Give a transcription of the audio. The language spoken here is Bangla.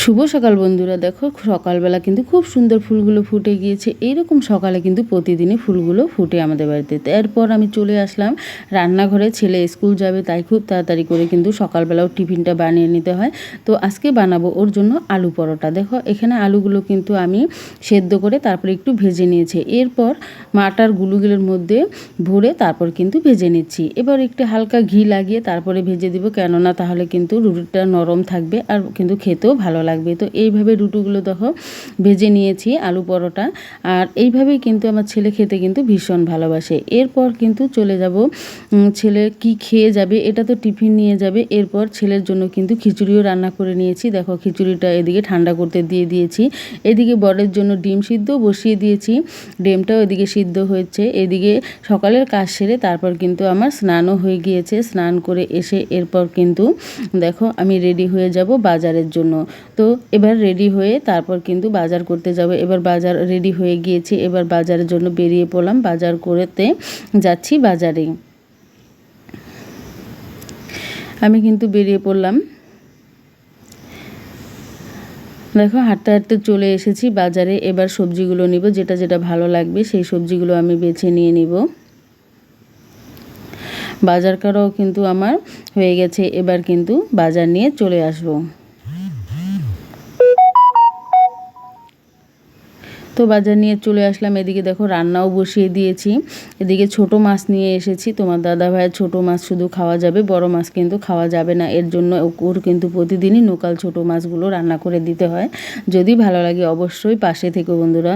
শুভ সকাল বন্ধুরা। দেখো, সকালবেলা কিন্তু খুব সুন্দর ফুলগুলো ফুটে গিয়েছে। এইরকম সকালে কিন্তু প্রতিদিনই ফুলগুলো ফুটে আমাদের বাড়িতে। এরপর আমি চলে আসলাম। রান্নাঘরে ছেলে স্কুল যাবে, তাই খুব তাড়াতাড়ি করে কিন্তু সকালবেলাও টিফিনটা বানিয়ে নিতে হয়। তো আজকে বানাবো ওর জন্য আলু পরোটা। দেখো, এখানে আলুগুলো কিন্তু আমি সেদ্ধ করে তারপরে একটু ভেজে নিয়েছি। এরপর মাটার গুলুগুলোর মধ্যে ভরে তারপর কিন্তু ভেজে নিচ্ছি। এবার একটু হালকা ঘি লাগিয়ে তারপরে ভেজে দিব। কেননা তাহলে কিন্তু রুটিটা নরম থাকবে আর কিন্তু খেতেও ভালো লাগবে। তো এইভাবে রুটিগুলো দেখো ভেজে নিয়েছি আলু পরোটা। আর এইভাবেই কিন্তু আমার ছেলে খেতে কিন্তু ভীষণ ভালোবাসে। এরপর কিন্তু চলে যাব ছেলে কি খেয়ে যাবে এটা তো টিফিন নিয়ে যাবে। এরপর ছেলের জন্য কিন্তু খিচুড়িও রান্না করে নিয়েছি। দেখো খিচুড়িটা এদিকে ঠান্ডা করতে দিয়ে দিয়েছি। এদিকে বরের জন্য ডিম সিদ্ধ বসিয়ে দিয়েছি। ডিমটাও এদিকে সিদ্ধ হয়েছে। এদিকে সকালের কাজ সেরে তারপর কিন্তু আমার স্নানও হয়ে গিয়েছে। স্নান করে এসে এরপর কিন্তু দেখো আমি রেডি হয়ে যাব বাজারের জন্য। তো এবার রেডি হয়ে তারপর কিন্তু বাজার করতে যাব। এবার বাজার রেডি হয়ে গিয়েছি। এবার বাজারের জন্য বেরিয়ে পড়লাম। বাজার করতে যাচ্ছি বাজারে। আমি কিন্তু বেরিয়ে পড়লাম। দেখো, হাঁটতে হাঁটতে চলে এসেছি বাজারে। এবার সবজিগুলো নিব। যেটা যেটা ভালো লাগবে, সেই সবজিগুলো আমি বেছে নিয়ে নিব। বাজার করাও কিন্তু আমার হয়ে গেছে। এবার কিন্তু বাজার নিয়ে চলে আসব। তো বাজার নিয়ে চলে আসলাম। এদিকে দেখো রান্নাও বসিয়ে দিয়েছি। এদিকে ছোট মাছ নিয়ে এসেছি। তোমার দাদা ভাইয়ের ছোট মাছ শুধু খাওয়া যাবে, বড় মাছ কিন্তু খাওয়া যাবে না। এর জন্য ওর কিন্তু প্রতিদিনই নোকাল ছোট মাছগুলো রান্না করে দিতে হয়। যদি ভালো লাগে অবশ্যই পাশে থেকে বন্ধুরা।